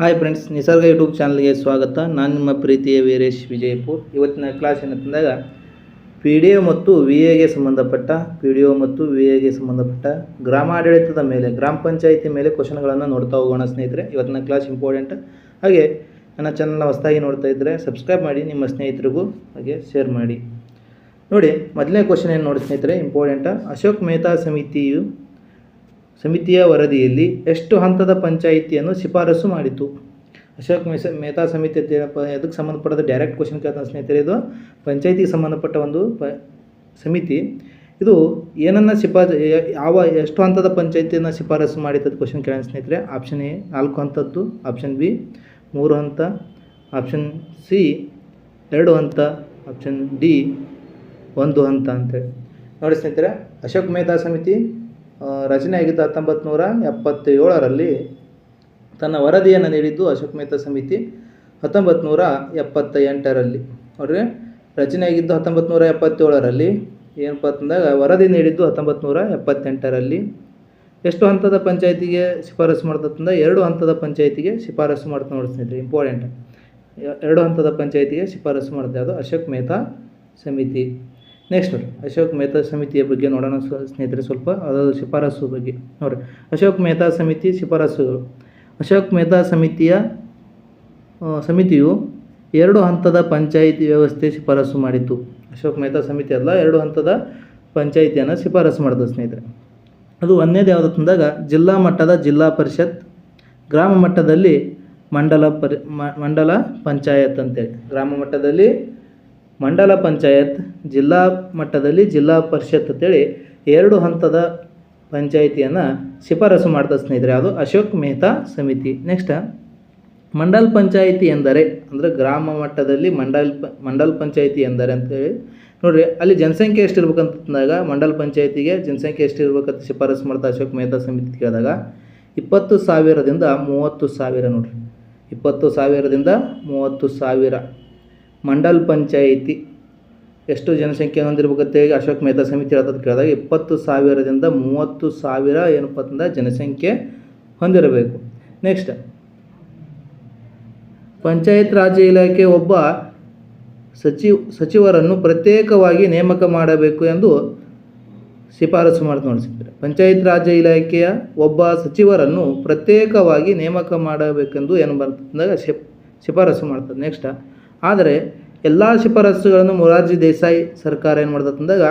Hi friends ನಿಸರ್ಗ YouTube ಚಾನಲ್ಗೆ ಸ್ವಾಗತ. ನಾನು ನಿಮ್ಮ ಪ್ರೀತಿಯ ವೀರೇಶ್ ವಿಜಯಪುರ್. ಇವತ್ತಿನ ಕ್ಲಾಸ್ ಏನಂತಂದಾಗ ಪಿ ಡಿ ಒ ಮತ್ತು ವಿ ಎಗೆ ಸಂಬಂಧಪಟ್ಟ ಪಿ ಡಿ ಒ ಮತ್ತು ವಿ ಎಗೆ ಸಂಬಂಧಪಟ್ಟ ಗ್ರಾಮಾಡಳಿತದ ಮೇಲೆ, ಗ್ರಾಮ ಪಂಚಾಯಿತಿ ಮೇಲೆ ಕ್ವಶನ್ಗಳನ್ನು ನೋಡ್ತಾ ಹೋಗೋಣ ಸ್ನೇಹಿತರೆ. ಇವತ್ತಿನ ಕ್ಲಾಸ್ ಇಂಪಾರ್ಟೆಂಟ್ ಹಾಗೆ ನನ್ನ ಚಾನಲ್ನ ಹೊಸದಾಗಿ ನೋಡ್ತಾ ಇದ್ದರೆ ಸಬ್ಸ್ಕ್ರೈಬ್ ಮಾಡಿ, ನಿಮ್ಮ ಸ್ನೇಹಿತರಿಗೂ ಹಾಗೆ ಶೇರ್ ಮಾಡಿ. ನೋಡಿ, ಮೊದಲನೇ ಕ್ವಶನ್ ಏನು ನೋಡಿ ಸ್ನೇಹಿತರೆ ಇಂಪಾರ್ಟೆಂಟ ಅಶೋಕ್ ಮೆಹ್ತಾ ಸಮಿತಿಯು ಸಮಿತಿಯ ವರದಿಯಲ್ಲಿ ಎಷ್ಟು ಹಂತದ ಪಂಚಾಯಿತಿಯನ್ನು ಶಿಫಾರಸು ಮಾಡಿತು? ಅಶೋಕ್ ಮೆಸ, ಮೆಹ್ತಾ ಸಮಿತಿ ಅದಕ್ಕೆ ಸಂಬಂಧಪಟ್ಟದ ಡೈರೆಕ್ಟ್ ಕ್ವಶನ್ ಕೇಳ್ತಾನೆ ಸ್ನೇಹಿತರೆ. ಇದು ಪಂಚಾಯಿತಿಗೆ ಸಂಬಂಧಪಟ್ಟ ಒಂದು ಪ, ಸಮಿತಿ. ಇದು ಏನನ್ನು ಶಿಫಾ, ಯಾವ, ಎಷ್ಟು ಹಂತದ ಪಂಚಾಯಿತಿಯನ್ನು ಶಿಫಾರಸು ಮಾಡಿದ್ದು ಕ್ವಶನ್ ಕೇಳೋಣ ಸ್ನೇಹಿತರೆ. ಆಪ್ಷನ್ ಎ, ನಾಲ್ಕು ಹಂತದ್ದು. ಆಪ್ಷನ್ ಬಿ, ಮೂರು ಹಂತ. ಆಪ್ಷನ್ ಸಿ, ಎರಡು ಹಂತ. ಆಪ್ಷನ್ ಡಿ, ಒಂದು ಹಂತ ಅಂತೇಳಿ ನೋಡಿ ಸ್ನೇಹಿತರೆ, ಅಶೋಕ್ ಮೆಹ್ತಾ ಸಮಿತಿ ರಚನೆ ಆಗಿದ್ದು ಹತ್ತೊಂಬತ್ತು ನೂರ ಎಪ್ಪತ್ತೇಳರಲ್ಲಿ ತನ್ನ ವರದಿಯನ್ನು ನೀಡಿದ್ದು ಅಶೋಕ್ ಮೆಹ್ತಾ ಸಮಿತಿ ಹತ್ತೊಂಬತ್ತು ನೂರ ಎಪ್ಪತ್ತ ಎಂಟರಲ್ಲಿ ನೋಡ್ರಿ ರಚನೆ ಆಗಿದ್ದು ಹತ್ತೊಂಬತ್ತು ನೂರ ಎಪ್ಪತ್ತೇಳರಲ್ಲಿ. ಏನಪ್ಪ ಅಂತಂದಾಗ ವರದಿ ನೀಡಿದ್ದು ಹತ್ತೊಂಬತ್ತು ನೂರ ಎಪ್ಪತ್ತೆಂಟರಲ್ಲಿ. ಎಷ್ಟು ಹಂತದ ಪಂಚಾಯತಿಗೆ ಶಿಫಾರಸು ಮಾಡ್ತಂದ್ರೆ ಎರಡು ಹಂತದ ಪಂಚಾಯತಿಗೆ ಶಿಫಾರಸು ಮಾಡ್ತಾ ನೋಡಿಸ್ತೀನಿ ಸ್ನೇಹಿತರೆ ಇಂಪಾರ್ಟೆಂಟ್ ಎರಡು ಹಂತದ ಪಂಚಾಯತಿಗೆ ಶಿಫಾರಸು ಮಾಡಿದೆ ಅದು ಅಶೋಕ್ ಮೆಹ್ತಾ ಸಮಿತಿ. ನೆಕ್ಸ್ಟ್ ನೋಡಿ, ಅಶೋಕ್ ಮೆಹ್ತಾ ಸಮಿತಿಯ ಬಗ್ಗೆ ನೋಡೋಣ ಸ್ನೇಹಿತರೆ ಸ್ವಲ್ಪ ಅದರ ಶಿಫಾರಸು ಬಗ್ಗೆ. ನೋಡಿರಿ ಅಶೋಕ್ ಮೆಹ್ತಾ ಸಮಿತಿ ಶಿಫಾರಸುಗಳು. ಅಶೋಕ್ ಮೆಹ್ತಾ ಸಮಿತಿಯ ಸಮಿತಿಯು ಎರಡು ಹಂತದ ಪಂಚಾಯಿತಿ ವ್ಯವಸ್ಥೆ ಶಿಫಾರಸು ಮಾಡಿತು ಅಶೋಕ್ ಮೆಹ್ತಾ ಸಮಿತಿ ಅಲ್ಲ, ಎರಡು ಹಂತದ ಪಂಚಾಯಿತಿಯನ್ನು ಶಿಫಾರಸು ಮಾಡಿದ ಸ್ನೇಹಿತರೆ. ಅದು ಒಂದನೇದು ಯಾವುದು ತಂದಾಗ, ಜಿಲ್ಲಾ ಮಟ್ಟದ ಜಿಲ್ಲಾ ಪರಿಷತ್, ಗ್ರಾಮ ಮಟ್ಟದಲ್ಲಿ ಮಂಡಲ ಪರಿ ಮಂಡಲ ಪಂಚಾಯತ್ ಅಂತೇಳಿ. ಗ್ರಾಮ ಮಟ್ಟದಲ್ಲಿ ಮಂಡಲ ಪಂಚಾಯತ್, ಜಿಲ್ಲಾ ಮಟ್ಟದಲ್ಲಿ ಜಿಲ್ಲಾ ಪರಿಷತ್ ಅಂತೇಳಿ ಎರಡು ಹಂತದ ಪಂಚಾಯಿತಿಯನ್ನು ಶಿಫಾರಸು ಮಾಡ್ತಾ ಸ್ನೇಹಿತರೆ, ಅದು ಅಶೋಕ್ ಮೆಹ್ತಾ ಸಮಿತಿ. ನೆಕ್ಸ್ಟ್ ಮಂಡಲ್ ಪಂಚಾಯಿತಿ ಎಂದರೆ, ಅಂದರೆ ಗ್ರಾಮ ಮಟ್ಟದಲ್ಲಿ ಮಂಡಲ್ ಪ, ಮಂಡಲ್ ಪಂಚಾಯಿತಿ ಎಂದರೆ ಅಂತೇಳಿ, ನೋಡಿರಿ, ಅಲ್ಲಿ ಜನಸಂಖ್ಯೆ ಎಷ್ಟಿರ್ಬೇಕಂತಂದಾಗ, ಮಂಡಲ್ ಪಂಚಾಯಿತಿಗೆ ಜನಸಂಖ್ಯೆ ಎಷ್ಟಿರ್ಬೇಕಂತ ಶಿಫಾರಸು ಮಾಡ್ತಾ ಅಶೋಕ್ ಮೆಹ್ತಾ ಸಮಿತಿ ಕೇಳಿದಾಗ, ಇಪ್ಪತ್ತು ಸಾವಿರದಿಂದ ಮೂವತ್ತು ಸಾವಿರ ನೋಡಿರಿ. ಇಪ್ಪತ್ತು ಸಾವಿರದಿಂದ ಮೂವತ್ತು ಸಾವಿರ. ಮಂಡಲ್ ಪಂಚಾಯಿತಿ ಎಷ್ಟು ಜನಸಂಖ್ಯೆ ಹೊಂದಿರ್ಬೇಕಂತೆ ಅಶೋಕ್ ಮೆಹ್ತಾ ಸಮಿತಿ ಹೇಳ್ತದೆ ಕೇಳಿದಾಗ ಇಪ್ಪತ್ತು ಸಾವಿರದಿಂದ ಮೂವತ್ತು ಸಾವಿರ ಏನಪ್ಪ ಜನಸಂಖ್ಯೆ ಹೊಂದಿರಬೇಕು. ನೆಕ್ಸ್ಟ್ ಪಂಚಾಯತ್ ರಾಜ್ ಇಲಾಖೆ ಒಬ್ಬ ಸಚಿವ, ಸಚಿವರನ್ನು ಪ್ರತ್ಯೇಕವಾಗಿ ನೇಮಕ ಮಾಡಬೇಕು ಎಂದು ಶಿಫಾರಸು ಮಾಡಿ ನೋಡಿಸಿದ್ದಾರೆ. ಪಂಚಾಯತ್ ರಾಜ್ ಇಲಾಖೆಯ ಒಬ್ಬ ಸಚಿವರನ್ನು ಪ್ರತ್ಯೇಕವಾಗಿ ನೇಮಕ ಮಾಡಬೇಕೆಂದು ಏನು ಬರ್ತಂದಾಗ ಶಿಫ್, ಶಿಫಾರಸು ಮಾಡ್ತದೆ ನೆಕ್ಸ್ಟ್ ಆದರೆ ಎಲ್ಲ ಶಿಫಾರಸುಗಳನ್ನು ಮೊರಾರ್ಜಿ ದೇಸಾಯಿ ಸರ್ಕಾರ ಏನು ಮಾಡ್ದಂದಾಗ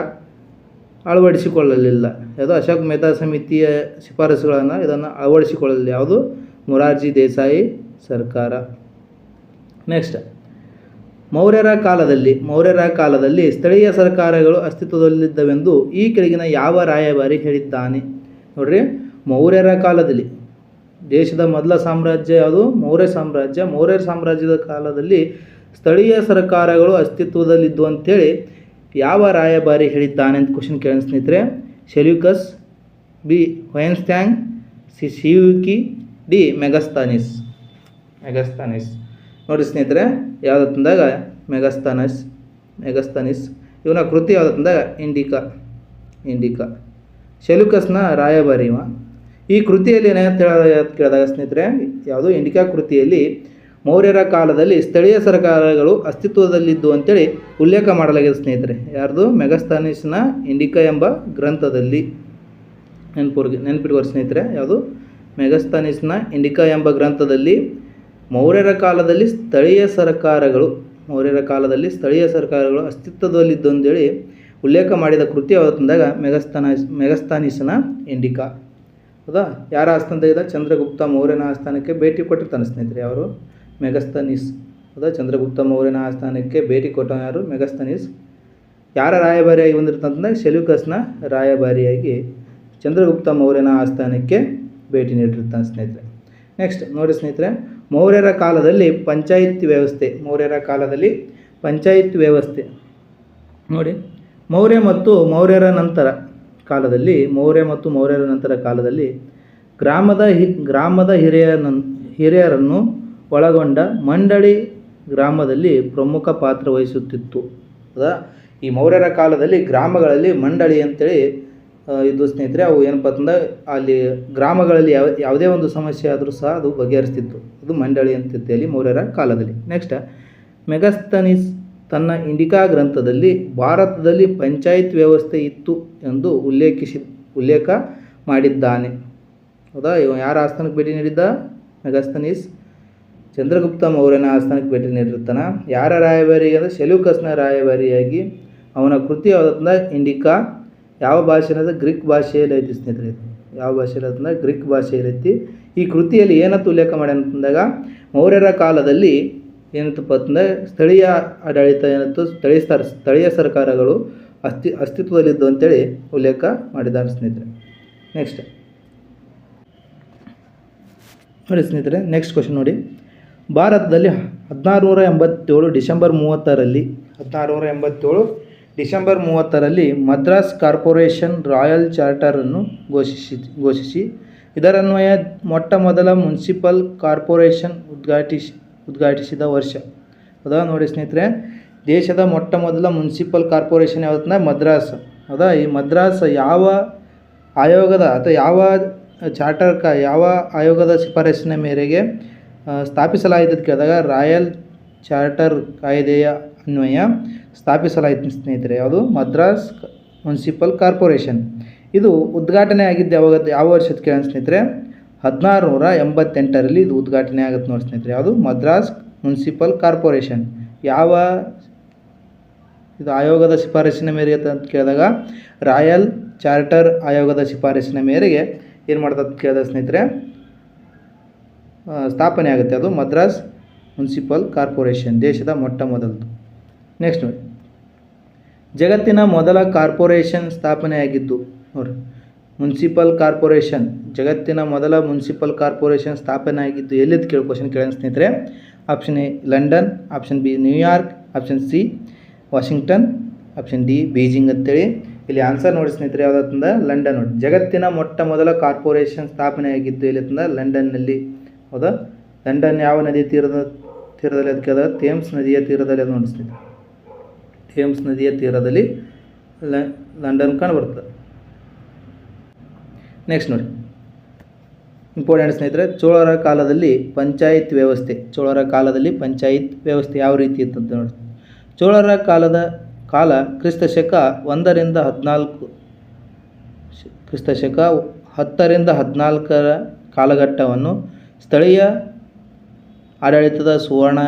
ಅಳವಡಿಸಿಕೊಳ್ಳಲಿಲ್ಲ. ಯಾವುದು ಅಶೋಕ್ ಮೆಹ್ತಾ ಸಮಿತಿಯ ಶಿಫಾರಸುಗಳನ್ನು ಇದನ್ನು ಅಳವಡಿಸಿಕೊಳ್ಳಲಿಲ್ಲ. ಯಾವುದು? ಮೊರಾರ್ಜಿ ದೇಸಾಯಿ ಸರ್ಕಾರ. ನೆಕ್ಸ್ಟ್ ಮೌರ್ಯರ ಕಾಲದಲ್ಲಿ ಮೌರ್ಯರ ಕಾಲದಲ್ಲಿ ಸ್ಥಳೀಯ ಸರ್ಕಾರಗಳು ಅಸ್ತಿತ್ವದಲ್ಲಿದ್ದವೆಂದು ಈ ಕೆಳಗಿನ ಯಾವ ರಾಯಭಾರಿ ಹೇಳಿದ್ದಾನೆ? ನೋಡ್ರಿ, ಮೌರ್ಯರ ಕಾಲದಲ್ಲಿ ದೇಶದ ಮೊದಲ ಸಾಮ್ರಾಜ್ಯ ಯಾವುದು? ಮೌರ್ಯ ಸಾಮ್ರಾಜ್ಯ. ಮೌರ್ಯ ಸಾಮ್ರಾಜ್ಯದ ಕಾಲದಲ್ಲಿ ಸ್ಥಳೀಯ ಸರ್ಕಾರಗಳು ಅಸ್ತಿತ್ವದಲ್ಲಿದ್ದು ಅಂಥೇಳಿ ಯಾವ ರಾಯಭಾರಿ ಹೇಳಿದ್ದಾನೆ ಅಂತ ಕ್ವಶನ್ ಕೇಳಿ ಸ್ನೇಹಿತರೆ. Seleucus B Hiuen Tsang C Shi Yuqi D Megasthenes. Megasthenes. ನೋಡಿ ಸ್ನೇಹಿತರೆ ಯಾವುದಂದಾಗ ಮೆಗಸ್ತಾನಸ್, ಮೆಗಸ್ತಾನಿಸ್, ಇವನ ಕೃತಿ ಯಾವುದಂದಾಗ ಇಂಡಿಕಾ ಇಂಡಿಕಾ. ಶೆಲುಕಸ್ನ ರಾಯಭಾರಿ ಇವ. ಈ ಕೃತಿಯಲ್ಲಿ ಹೇಳ ಕೇಳಿದಾಗ ಸ್ನೇಹಿತರೆ, ಯಾವುದು ಇಂಡಿಕಾ ಕೃತಿಯಲ್ಲಿ ಮೌರ್ಯರ ಕಾಲದಲ್ಲಿ ಸ್ಥಳೀಯ ಸರ್ಕಾರಗಳು ಅಸ್ತಿತ್ವದಲ್ಲಿದ್ದು ಅಂತೇಳಿ ಉಲ್ಲೇಖ ಮಾಡಲಾಗಿದೆ ಸ್ನೇಹಿತರೆ. ಯಾರ್ದು? ಮೆಗಸ್ತಾನಿಸ್ನ ಇಂಡಿಕಾ ಎಂಬ ಗ್ರಂಥದಲ್ಲಿ. ನೆನಪುರ್ಗಿ ನೆನಪಿಡುವ ಸ್ನೇಹಿತರೆ. ಯಾವುದು? ಮೆಗಸ್ತಾನಿಸ್ನ ಇಂಡಿಕಾ ಎಂಬ ಗ್ರಂಥದಲ್ಲಿ ಮೌರ್ಯರ ಕಾಲದಲ್ಲಿ ಸ್ಥಳೀಯ ಸರ್ಕಾರಗಳು ಮೌರ್ಯರ ಕಾಲದಲ್ಲಿ ಸ್ಥಳೀಯ ಸರ್ಕಾರಗಳು ಅಸ್ತಿತ್ವದಲ್ಲಿದ್ದು ಅಂತೇಳಿ ಉಲ್ಲೇಖ ಮಾಡಿದ ಕೃತಿ ಯಾವತ್ತಂದಾಗ ಮೆಗಸ್ತಾನಿಸ್ ಮೆಗಸ್ತಾನಿಸ್ನ ಇಂಡಿಕಾ. ಹೌದಾ? ಯಾರ ಆಸ್ಥಾನದಾಗ ಚಂದ್ರಗುಪ್ತ ಮೌರ್ಯನ ಆಸ್ಥಾನಕ್ಕೆ ಭೇಟಿ ಕೊಟ್ಟಿರ್ತಾನೆ ಸ್ನೇಹಿತರೆ ಅವರು ಮೆಗಸ್ತನೀಸ್. ಅದ ಚಂದ್ರಗುಪ್ತ ಮೌರ್ಯನ ಆಸ್ಥಾನಕ್ಕೆ ಭೇಟಿ ಕೊಟ್ಟ ಯಾರು? ಮೆಗಸ್ತನೀಸ್. ಯಾರ ರಾಯಭಾರಿಯಾಗಿ ಬಂದಿರ್ತಂತಂದ್ರೆ ಸೆಲ್ಯುಕಸ್ನ ರಾಯಭಾರಿಯಾಗಿ ಚಂದ್ರಗುಪ್ತ ಮೌರ್ಯನ ಆಸ್ಥಾನಕ್ಕೆ ಭೇಟಿ ನೀಡಿರ್ತಾನೆ ಸ್ನೇಹಿತರೆ. ನೆಕ್ಸ್ಟ್ ನೋಡಿ ಸ್ನೇಹಿತರೆ, ಮೌರ್ಯರ ಕಾಲದಲ್ಲಿ ಪಂಚಾಯತ್ ವ್ಯವಸ್ಥೆ, ಮೌರ್ಯರ ಕಾಲದಲ್ಲಿ ಪಂಚಾಯತ್ ವ್ಯವಸ್ಥೆ. ನೋಡಿ, ಮೌರ್ಯ ಮತ್ತು ಮೌರ್ಯರ ನಂತರ ಕಾಲದಲ್ಲಿ, ಮೌರ್ಯ ಮತ್ತು ಮೌರ್ಯರ ನಂತರ ಕಾಲದಲ್ಲಿ ಗ್ರಾಮದ ಹಿ, ಗ್ರಾಮದ ಹಿರಿಯರನ್ನು ಹಿರಿಯರನ್ನು ಒಳಗೊಂಡ ಮಂಡಳಿ ಗ್ರಾಮದಲ್ಲಿ ಪ್ರಮುಖ ಪಾತ್ರ ವಹಿಸುತ್ತಿತ್ತು. ಹೌದಾ ಈ ಮೌರ್ಯರ ಕಾಲದಲ್ಲಿ ಗ್ರಾಮಗಳಲ್ಲಿ ಮಂಡಳಿ ಅಂತೇಳಿ ಇದು ಸ್ನೇಹಿತರೆ, ಅವು ಏನಪ್ಪ ಅಂತಂದ್ರೆ ಅಲ್ಲಿ ಗ್ರಾಮಗಳಲ್ಲಿ ಯಾವ, ಯಾವುದೇ ಒಂದು ಸಮಸ್ಯೆ ಆದರೂ ಸಹ ಅದು ಬಗೆಹರಿಸ್ತಿತ್ತು. ಅದು ಮಂಡಳಿ ಅಂತಿತ್ತು ಮೌರ್ಯರ ಕಾಲದಲ್ಲಿ. ನೆಕ್ಸ್ಟ್ ಮೆಗಸ್ತನಿಸ್ ತನ್ನ ಇಂಡಿಕಾ ಗ್ರಂಥದಲ್ಲಿ ಭಾರತದಲ್ಲಿ ಪಂಚಾಯತ್ ವ್ಯವಸ್ಥೆ ಇತ್ತು ಎಂದು ಉಲ್ಲೇಖಿಸಿ, ಉಲ್ಲೇಖ ಮಾಡಿದ್ದಾನೆ. ಹೌದಾ ಇವ ಯಾರ ಆಸ್ಥಾನಕ್ಕೆ ಭೇಟಿ ನೀಡಿದ್ದ? ಮೆಗಸ್ತನೀಸ್ ಚಂದ್ರಗುಪ್ತ ಮೌರ್ಯನ ಆಸ್ಥಾನಕ್ಕೆ ಭೇಟಿ ನೀಡಿರ್ತಾನೆ ಯಾರ ರಾಯಭಾರಿ ಅಂದರೆ ಸೆಲ್ಯೂಕಸ್ನ ರಾಯಭಾರಿಯಾಗಿ ಅವನ ಕೃತಿ ಯಾವುದಂದ್ರೆ ಇಂಡಿಕಾ, ಯಾವ ಭಾಷೆನದ ಗ್ರೀಕ್ ಭಾಷೆಯಲ್ಲಿ ಐತಿ ಸ್ನೇಹಿತರೆ. ಯಾವ ಭಾಷೆಯಲ್ಲಿ ಅಂತಂದ್ರೆ ಗ್ರೀಕ್ ಭಾಷೆಯಲ್ಲಿ ಐತಿ. ಈ ಕೃತಿಯಲ್ಲಿ ಏನಂತ ಉಲ್ಲೇಖ ಅಂತಂದಾಗ ಮೌರ್ಯರ ಕಾಲದಲ್ಲಿ ಏನಂತಪ್ಪ ಅಂತಂದರೆ ಸ್ಥಳೀಯ ಆಡಳಿತ ಏನಿತ್ತು ಸ್ಥಳೀಯ ಸ್ಥಳೀಯ ಸರ್ಕಾರಗಳು ಅಸ್ತಿ ಅಸ್ತಿತ್ವದಲ್ಲಿದ್ದು ಅಂತೇಳಿ ಉಲ್ಲೇಖ ಮಾಡಿದ್ದಾರೆ ಸ್ನೇಹಿತರೆ. ನೆಕ್ಸ್ಟ್ ನೋಡಿ ಸ್ನೇಹಿತರೆ ನೆಕ್ಸ್ಟ್ ಕ್ವಶನ್ ನೋಡಿ. ಭಾರತದಲ್ಲಿ ಹದಿನಾರು ನೂರ ಎಂಬತ್ತೇಳು ಡಿಸೆಂಬರ್ ಮೂವತ್ತರಲ್ಲಿ ಹದಿನಾರು ನೂರ ಎಂಬತ್ತೇಳು ಡಿಸೆಂಬರ್ ಮೂವತ್ತರಲ್ಲಿ ಮದ್ರಾಸ್ ಕಾರ್ಪೊರೇಷನ್ ರಾಯಲ್ ಚಾರ್ಟರನ್ನು ಘೋಷಿಸಿ ಘೋಷಿಸಿ, ಇದರನ್ವಯ ಮೊಟ್ಟ ಮೊದಲ ಮುನ್ಸಿಪಲ್ ಕಾರ್ಪೊರೇಷನ್ ಉದ್ಘಾಟಿಸಿ ಉದ್ಘಾಟಿಸಿದ ವರ್ಷ. ಹೌದಾ ನೋಡಿ ಸ್ನೇಹಿತರೆ, ದೇಶದ ಮೊಟ್ಟ ಮೊದಲ ಮುನ್ಸಿಪಲ್ ಕಾರ್ಪೊರೇಷನ್ ಯಾವತ್ತಂದ್ರೆ ಮದ್ರಾಸ್. ಹೌದಾ ಈ ಮದ್ರಾಸ್ ಯಾವ ಆಯೋಗದ ಅಥವಾ ಯಾವ ಚಾರ್ಟರ್ ಕ ಯಾವ ಆಯೋಗದ ಶಿಫಾರಸಿನ ಮೇರೆಗೆ ಸ್ಥಾಪಿಸಲಾಯಿತು ಕೇಳಿದಾಗ ರಾಯಲ್ ಚಾರ್ಟರ್ ಕಾಯ್ದೆಯ ಅನ್ವಯ ಸ್ಥಾಪಿಸಲಾಯಿತು ಸ್ನೇಹಿತರೆ. ಯಾವುದು? Madras municipal corporation. ಇದು ಉದ್ಘಾಟನೆ ಆಗಿದ್ದು ಯಾವಾಗ ಯಾವ ವರ್ಷದ ಕೇಳ ಸ್ನೇಹಿತರೆ? ಹದಿನಾರು ನೂರ ಎಂಬತ್ತೆಂಟರಲ್ಲಿ ಇದು ಉದ್ಘಾಟನೆ ಆಗುತ್ತೆ ನೋಡಿ ಸ್ನೇಹಿತರೆ. ಯಾವುದು? Madras municipal corporation. ಯಾವ ಇದು ಆಯೋಗದ ಶಿಫಾರಸಿನ ಮೇರೆಗೆ ಅಂತ ಕೇಳಿದಾಗ ರಾಯಲ್ ಚಾರ್ಟರ್ ಆಯೋಗದ ಶಿಫಾರಸಿನ ಮೇರೆಗೆ ಏನು ಮಾಡ್ತದೆ ಕೇಳಿದ ಸ್ನೇಹಿತರೆ ಸ್ಥಾಪನೆ ಆಗುತ್ತೆ ಅದು ಮದ್ರಾಸ್ ಮುನ್ಸಿಪಲ್ ಕಾರ್ಪೊರೇಷನ್, ದೇಶದ ಮೊಟ್ಟ ಮೊದಲದು. ನೆಕ್ಸ್ಟ್ ನೋಡಿ. ಜಗತ್ತಿನ ಮೊದಲ ಕಾರ್ಪೊರೇಷನ್ ಸ್ಥಾಪನೆಯಾಗಿದ್ದು ನೋಡಿ ಮುನ್ಸಿಪಲ್ ಕಾರ್ಪೊರೇಷನ್, ಜಗತ್ತಿನ ಮೊದಲ ಮುನ್ಸಿಪಲ್ ಕಾರ್ಪೊರೇಷನ್ ಸ್ಥಾಪನೆ ಆಗಿದ್ದು ಎಲ್ಲಿದ್ದು ಕೇಳಿ ಕ್ವಶನ್ ಕೇಳೋಣ ಸ್ನೇಹಿತರೆ. Option A London option B New York option C Washington option D Beijing ಅಂತೇಳಿ. ಇಲ್ಲಿ ಆನ್ಸರ್ ನೋಡಿ ಸ್ನೇಹಿತರೆ ಯಾವುದಂತಂದ್ರೆ ಲಂಡನ್ ನೋಡಿ. ಜಗತ್ತಿನ ಮೊಟ್ಟ ಮೊದಲ ಕಾರ್ಪೊರೇಷನ್ ಸ್ಥಾಪನೆ ಆಗಿದ್ದು ಎಲ್ಲಿ ಲಂಡನ್ನಲ್ಲಿ ಹೌದಾ? ಲಂಡನ್ ಯಾವ ನದಿ ತೀರದ, ತೀರದಲ್ಲಿ ಅದಕ್ಕೆ ಅದ? ಥೇಮ್ಸ್ ನದಿಯ ತೀರದಲ್ಲಿ ಅದು ನೋಡಿ ಥೇಮ್ಸ್ ನದಿಯ ತೀರದಲ್ಲಿ ಲಂಡನ್ ಬರ್ತದೆ. ನೆಕ್ಸ್ಟ್ ನೋಡಿ. ಇಂಪಾರ್ಟೆಂಟ್ ಸ್ನೇಹಿತರೆ, ಚೋಳರ ಕಾಲದಲ್ಲಿ ಪಂಚಾಯತ್ ವ್ಯವಸ್ಥೆ, ಚೋಳರ ಕಾಲದಲ್ಲಿ ಪಂಚಾಯತ್ ವ್ಯವಸ್ಥೆ ಯಾವ ರೀತಿ ಇತ್ತು ಅಂತ ನೋಡಿ ಚೋಳರ ಕಾಲದ ಕಾಲ ಕ್ರಿಸ್ತ ಶಕ ಒಂದರಿಂದ ಹದಿನಾಲ್ಕು ಕ್ರಿಸ್ತಶಕ ಕ್ರಿಸ್ತ ಶಕ ಹತ್ತರಿಂದ ಹದಿನಾಲ್ಕರ ಕಾಲಘಟ್ಟವನ್ನು ಸ್ಥಳೀಯ ಆಡಳಿತದ ಸುವರ್ಣ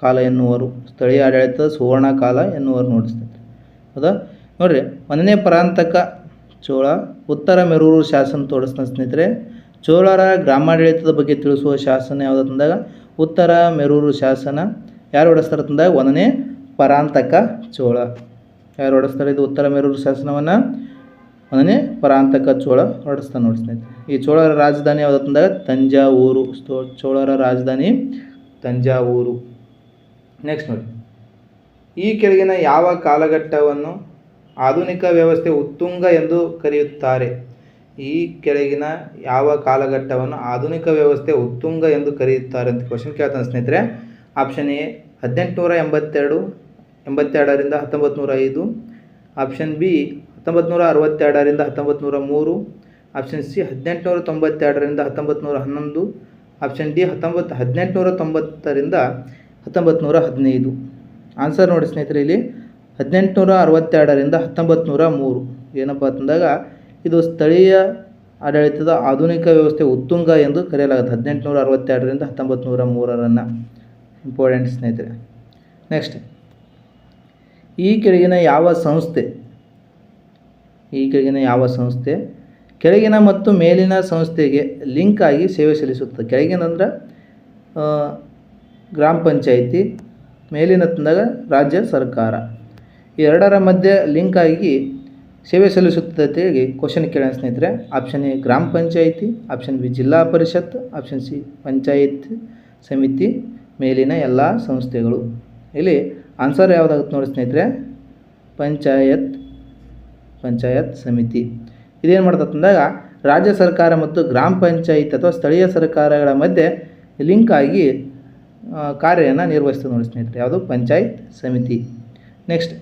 ಕಾಲ ಎನ್ನುವರು. ಸ್ಥಳೀಯ ಆಡಳಿತದ ಸುವರ್ಣ ಕಾಲ ಎನ್ನುವರು ನೋಡಿ ಹೌದಾ? ನೋಡ್ರಿ, ಒಂದನೇ ಪರಾಂತಕ ಚೋಳ, ಉತ್ತರ ಮೆರೂರು ಶಾಸನ ತೋರಿಸ್ತಾನೆ ಸ್ನೇಹಿತರೆ. ಚೋಳರ ಗ್ರಾಮಾಡಳಿತದ ಬಗ್ಗೆ ತಿಳಿಸುವ ಶಾಸನ ಯಾವುದಂದಾಗ ಉತ್ತರ ಮೆರೂರು ಶಾಸನ. ಯಾರು ಹೊಡೆಸ್ತಾರೆ ತಂದಾಗ? ಒಂದನೇ ಪರಾಂತಕ ಚೋಳ. ಯಾರು ಹೊಡೆಸ್ತಾರೆ ಇದು ಉತ್ತರ ಮೆರೂರು ಶಾಸನವನ್ನು? ಒಂದನೇ ಪರಾಂತಕ ಚೋಳ ಹೊರಡಿಸ್ತಾನೆ ನೋಡಿ ಸ್ನೇಹಿತರೆ. ಈ ಚೋಳರ ರಾಜಧಾನಿ ಯಾವುದಂದಾಗ ತಂಜಾವೂರು. ಚೋಳರ ರಾಜಧಾನಿ ತಂಜಾವೂರು. ನೆಕ್ಸ್ಟ್ ನೋಡಿ. ಈ ಕೆಳಗಿನ ಯಾವ ಕಾಲಘಟ್ಟವನ್ನು ಆಧುನಿಕ ವ್ಯವಸ್ಥೆ ಉತ್ತುಂಗ ಎಂದು ಕರೆಯುತ್ತಾರೆ? ಈ ಕೆಳಗಿನ ಯಾವ ಕಾಲಘಟ್ಟವನ್ನು ಆಧುನಿಕ ವ್ಯವಸ್ಥೆ ಉತ್ತುಂಗ ಎಂದು ಕರೆಯುತ್ತಾರೆ ಅಂತ ಕ್ವಶನ್ ಕೇಳ್ತಾನೆ ಸ್ನೇಹಿತರೆ. ಆಪ್ಷನ್ ಎ ಹದಿನೆಂಟುನೂರ ಎಂಬತ್ತೆರಡು, ಎಂಬತ್ತೆರಡರಿಂದ ಹತ್ತೊಂಬತ್ತು ನೂರ ಐದು. ಆಪ್ಷನ್ ಬಿ ಹತ್ತೊಂಬತ್ತು ನೂರ ಅರವತ್ತೆರಡರಿಂದ ಹತ್ತೊಂಬತ್ತು ನೂರ ಮೂರು ಆಪ್ಷನ್ ಸಿ ಹದಿನೆಂಟುನೂರ ತೊಂಬತ್ತೆರಡರಿಂದ ಹತ್ತೊಂಬತ್ತು ನೂರ ಹನ್ನೊಂದು ಆಪ್ಷನ್ ಡಿ ಹತ್ತೊಂಬತ್ತು ಹದಿನೆಂಟುನೂರ ತೊಂಬತ್ತರಿಂದ ಹತ್ತೊಂಬತ್ತು ನೂರ ಹದಿನೈದು ಆನ್ಸರ್ ನೋಡಿ ಸ್ನೇಹಿತರೆ ಇಲ್ಲಿ ಹದಿನೆಂಟುನೂರ ಅರವತ್ತೆರಡರಿಂದ ಹತ್ತೊಂಬತ್ತು ನೂರ ಮೂರು ಏನಪ್ಪ ಅಂತಂದಾಗ, ಇದು ಸ್ಥಳೀಯ ಆಡಳಿತದ ಆಧುನಿಕ ವ್ಯವಸ್ಥೆ ಉತ್ತುಂಗ ಎಂದು ಕರೆಯಲಾಗುತ್ತೆ ಹದಿನೆಂಟುನೂರ ಅರವತ್ತೆರಡರಿಂದ ಹತ್ತೊಂಬತ್ತು ನೂರ ಮೂರರನ್ನು ಇಂಪಾರ್ಟೆಂಟ್ ಸ್ನೇಹಿತರೆ. ನೆಕ್ಸ್ಟ್ ಈ ಕೆಳಗಿನ ಯಾವ ಸಂಸ್ಥೆ ಕೆಳಗಿನ ಯಾವ ಸಂಸ್ಥೆ? ಕೆಳಗಿನ ಮತ್ತು ಮೇಲಿನ ಸಂಸ್ಥೆಗೆ ಲಿಂಕ್ ಆಗಿ ಸೇವೆ ಸಲ್ಲಿಸುತ್ತದೆ. ಕೆಳಗಿನ ಅಂದ್ರೆ ಗ್ರಾಮ ಪಂಚಾಯಿತಿ, ಮೇಲಿನ ತಂದಾಗ ರಾಜ್ಯ ಸರ್ಕಾರ. ಎರಡರ ಮಧ್ಯೆ ಲಿಂಕ್ ಆಗಿ ಸೇವೆ ಸಲ್ಲಿಸುತ್ತದೆ ಅಂತ ಹೇಳಿ ಕ್ವಶನ್ ಕೇಳೋಣ ಸ್ನೇಹಿತರೆ. ಆಪ್ಷನ್ ಎ, ಗ್ರಾಮ ಪಂಚಾಯಿತಿ ಆಪ್ಷನ್ ಬಿ, ಜಿಲ್ಲಾ ಪರಿಷತ್ ಆಪ್ಷನ್ ಸಿ, ಪಂಚಾಯತ್ ಸಮಿತಿ, ಮೇಲಿನ ಎಲ್ಲ ಸಂಸ್ಥೆಗಳು. ಇಲ್ಲಿ ಆನ್ಸರ್ ಯಾವುದಾಗುತ್ತೆ ನೋಡಿ ಸ್ನೇಹಿತರೆ. ಪಂಚಾಯತ್ ಪಂಚಾಯತ್ ಸಮಿತಿ. ಇದೇನು ಮಾಡ್ತದೆ ಅಂದಾಗ, ರಾಜ್ಯ ಸರ್ಕಾರ ಮತ್ತು ಗ್ರಾಮ ಪಂಚಾಯತ್ ಅಥವಾ ಸ್ಥಳೀಯ ಸರ್ಕಾರಗಳ ಮಧ್ಯೆ ಲಿಂಕ್ ಆಗಿ ಕಾರ್ಯನ ನಿರ್ವಹಿಸ್ತದೆ ನೋಡಿ ಸ್ನೇಹಿತರೆ, ಯಾವುದು? ಪಂಚಾಯತ್ ಸಮಿತಿ. ನೆಕ್ಸ್ಟ್,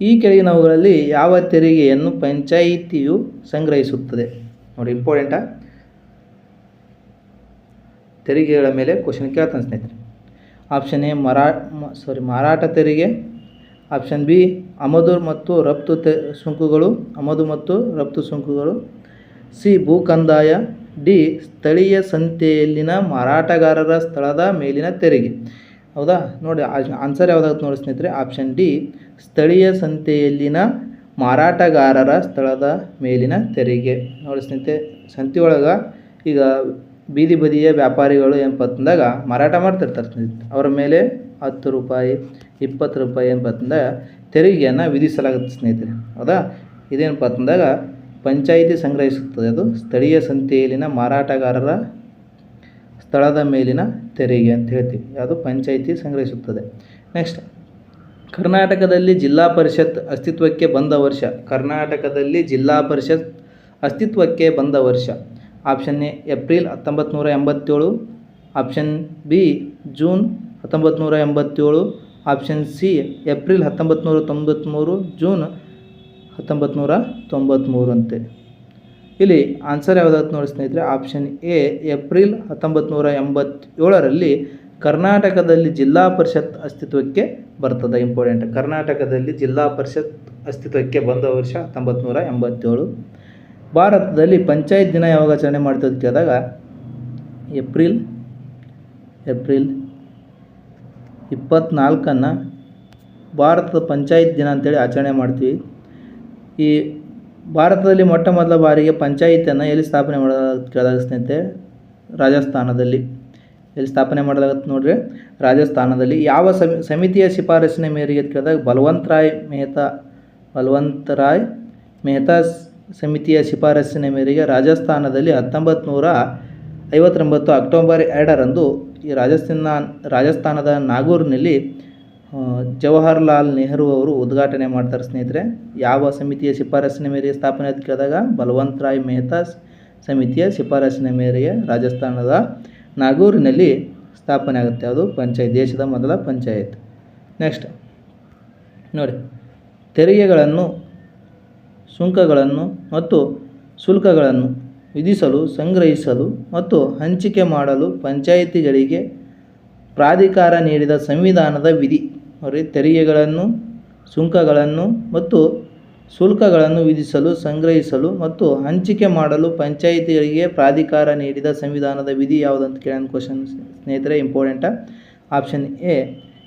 ಈ ಕೆಳಗಿನವುಗಳಲ್ಲಿ ಯಾವ ತೆರಿಗೆಯನ್ನು ಪಂಚಾಯಿತಿಯು ಸಂಗ್ರಹಿಸುತ್ತದೆ? ನೋಡಿ, ಇಂಪಾರ್ಟೆಂಟಾ? ತೆರಿಗೆಗಳ ಮೇಲೆ ಕ್ವಶನ್ ಕೇಳ್ತಾನೆ ಸ್ನೇಹಿತರೆ. ಆಪ್ಷನ್ ಎ, ಮರಾ ಸಾರಿ ಮಾರಾಟ ತೆರಿಗೆ. ಆಪ್ಷನ್ ಬಿ, ಆಮದು ಮತ್ತು ರಫ್ತು ತೆ, ಸುಂಕಗಳು, ಆಮದು ಮತ್ತು ರಫ್ತು ಸುಂಕಗಳು. ಸಿ ಭೂ ಕಂದಾಯ ಡಿ, ಸ್ಥಳೀಯ ಸಂತೆಯಲ್ಲಿನ ಮಾರಾಟಗಾರರ ಸ್ಥಳದ ಮೇಲಿನ ತೆರಿಗೆ. ಹೌದಾ? ನೋಡಿ ಆನ್ಸರ್ ಯಾವುದಾಗುತ್ತೆ ನೋಡಿ ಸ್ನೇಹಿತರೆ, ಆಪ್ಷನ್ ಡಿ, ಸ್ಥಳೀಯ ಸಂತೆಯಲ್ಲಿನ ಮಾರಾಟಗಾರರ ಸ್ಥಳದ ಮೇಲಿನ ತೆರಿಗೆ. ನೋಡಿ ಸ್ನೇಹಿತರೆ, ಸಂತೆ ಒಳಗೆ ಈಗ ಬೀದಿ ಬದಿಯ ವ್ಯಾಪಾರಿಗಳು ಅಂತಂದಾಗ ಮಾರಾಟ ಮಾಡ್ತಿರ್ತಾರೆ ಸ್ನೇಹಿತರೆ, ಅವರ ಮೇಲೆ ಹತ್ತು ರೂಪಾಯಿ ಇಪ್ಪತ್ತು ರೂಪಾಯಿ ಏನಪ್ಪ ಅಂತಂದಾಗ ತೆರಿಗೆಯನ್ನು ವಿಧಿಸಲಾಗುತ್ತೆ ಸ್ನೇಹಿತರೆ. ಹೌದಾ? ಇದೇನಪ್ಪ ಅಂತಂದಾಗ ಪಂಚಾಯಿತಿ ಸಂಗ್ರಹಿಸುತ್ತದೆ. ಅದು ಸ್ಥಳೀಯ ಸಂತೆಯಲ್ಲಿನ ಮಾರಾಟಗಾರರ ಸ್ಥಳದ ಮೇಲಿನ ತೆರಿಗೆ ಅಂತ ಹೇಳ್ತೀವಿ. ಅದು ಪಂಚಾಯಿತಿ ಸಂಗ್ರಹಿಸುತ್ತದೆ. ನೆಕ್ಸ್ಟ್ ಕರ್ನಾಟಕದಲ್ಲಿ ಜಿಲ್ಲಾ ಪರಿಷತ್ ಅಸ್ತಿತ್ವಕ್ಕೆ ಬಂದ ವರ್ಷ. ಕರ್ನಾಟಕದಲ್ಲಿ ಜಿಲ್ಲಾ ಪರಿಷತ್ ಅಸ್ತಿತ್ವಕ್ಕೆ ಬಂದ ವರ್ಷ. ಆಪ್ಷನ್ ಎ ಏಪ್ರಿಲ್ ಹತ್ತೊಂಬತ್ತು ನೂರ ಎಂಬತ್ತೇಳು. ಆಪ್ಷನ್ ಬಿ ಜೂನ್ ಹತ್ತೊಂಬತ್ತು ನೂರ ಎಂಬತ್ತೇಳು. ಆಪ್ಷನ್ ಸಿ, ಏಪ್ರಿಲ್ ಹತ್ತೊಂಬತ್ತು ನೂರ ಜೂನ್ ಹತ್ತೊಂಬತ್ತು ಅಂತೆ ಇಲ್ಲಿ ಆನ್ಸರ್ ಯಾವುದಾದ್ರು ನೋಡಿ ಸ್ನೇಹಿತರೆ, ಆಪ್ಷನ್ ಎ, ಏಪ್ರಿಲ್ ಹತ್ತೊಂಬತ್ತು ನೂರ ಎಂಬತ್ತೇಳರಲ್ಲಿ ಕರ್ನಾಟಕದಲ್ಲಿ ಜಿಲ್ಲಾ ಪರಿಷತ್ ಅಸ್ತಿತ್ವಕ್ಕೆ ಬರ್ತದೆ ಇಂಪಾರ್ಟೆಂಟ್ ಕರ್ನಾಟಕದಲ್ಲಿ ಜಿಲ್ಲಾ ಪರಿಷತ್ ಅಸ್ತಿತ್ವಕ್ಕೆ ಬಂದ ವರ್ಷ ಹತ್ತೊಂಬತ್ತು ಎಂಬತ್ತೇಳು. ಭಾರತದಲ್ಲಿ ಪಂಚಾಯತ್ ದಿನ ಯಾವಾಗ ಆಚರಣೆ ಮಾಡ್ತದೆ ಕೇಳಿದಾಗ, ಏಪ್ರಿಲ್ ಏಪ್ರಿಲ್ ಇಪ್ಪತ್ತ್ನಾಲ್ಕನ್ನು ಭಾರತದ ಪಂಚಾಯತ್ ದಿನ ಅಂತೇಳಿ ಆಚರಣೆ ಮಾಡ್ತೀವಿ. ಈ ಭಾರತದಲ್ಲಿ ಮೊಟ್ಟ ಮೊದಲ ಬಾರಿಗೆ ಪಂಚಾಯಿತಿಯನ್ನು ಎಲ್ಲಿ ಸ್ಥಾಪನೆ ಕೇಳಿದಾಗ ಸ್ನೇಹಿತರೆ ರಾಜಸ್ಥಾನದಲ್ಲಿ? ಎಲ್ಲಿ ಸ್ಥಾಪನೆ ಮಾಡೋದಾಗತ್ತೆ ನೋಡ್ರಿ? ರಾಜಸ್ಥಾನದಲ್ಲಿ ಯಾವ ಸಮಿತಿಯ ಶಿಫಾರಸಿನ ಮೇರೆಗೆ ಕೇಳಿದಾಗ ಬಲವಂತ್ ರಾಯ್ ಮೆಹ್ತಾ, ಬಲವಂತ್ ರಾಯ್ ಮೆಹ್ತಾ ಸಮಿತಿಯ ಶಿಫಾರಸಿನ ಮೇರೆಗೆ ರಾಜಸ್ಥಾನದಲ್ಲಿ ಹತ್ತೊಂಬತ್ತು ನೂರ ಐವತ್ತೊಂಬತ್ತು ಅಕ್ಟೋಬರ್ ಎರಡರಂದು ಈ ರಾಜಸ್ಥಾನ, ರಾಜಸ್ಥಾನದ ನಾಗೂರಿನಲ್ಲಿ ಜವಾಹರ್ಲಾಲ್ ನೆಹರು ಅವರು ಉದ್ಘಾಟನೆ ಮಾಡ್ತಾರೆ ಸ್ನೇಹಿತರೆ. ಯಾವ ಸಮಿತಿಯ ಶಿಫಾರಸಿನ ಮೇರೆಗೆ ಸ್ಥಾಪನೆ ಅಂತ ಕೇಳಿದಾಗ ಬಲವಂತ್ ರಾಯ್ ಮೆಹ್ತಾ ಸಮಿತಿಯ ಶಿಫಾರಸಿನ ಮೇರೆಗೆ ರಾಜಸ್ಥಾನದ ನಾಗೂರಿನಲ್ಲಿ ಸ್ಥಾಪನೆ ಆಗುತ್ತೆ. ಅದು ಪಂಚಾಯತ್, ದೇಶದ ಮೊದಲ ಪಂಚಾಯತ್. ನೆಕ್ಸ್ಟ್ ನೋಡಿ, ತೆರಿಗೆಗಳನ್ನು, ಸುಂಕಗಳನ್ನು ಮತ್ತು ಶುಲ್ಕಗಳನ್ನು ವಿಧಿಸಲು, ಸಂಗ್ರಹಿಸಲು ಮತ್ತು ಹಂಚಿಕೆ ಮಾಡಲು ಪಂಚಾಯಿತಿಗಳಿಗೆ ಪ್ರಾಧಿಕಾರ ನೀಡಿದ ಸಂವಿಧಾನದ ವಿಧಿ. ಅವರಿಗೆ ತೆರಿಗೆಗಳನ್ನು, ಸುಂಕಗಳನ್ನು ಮತ್ತು ಶುಲ್ಕಗಳನ್ನು ವಿಧಿಸಲು, ಸಂಗ್ರಹಿಸಲು ಮತ್ತು ಹಂಚಿಕೆ ಮಾಡಲು ಪಂಚಾಯಿತಿಗಳಿಗೆ ಪ್ರಾಧಿಕಾರ ನೀಡಿದ ಸಂವಿಧಾನದ ವಿಧಿ ಯಾವುದಂತ ಕೇಳೋಣ ಕ್ವಶನ್ ಸ್ನೇಹಿತರೆ ಇಂಪಾರ್ಟೆಂಟ ಆಪ್ಷನ್ ಎ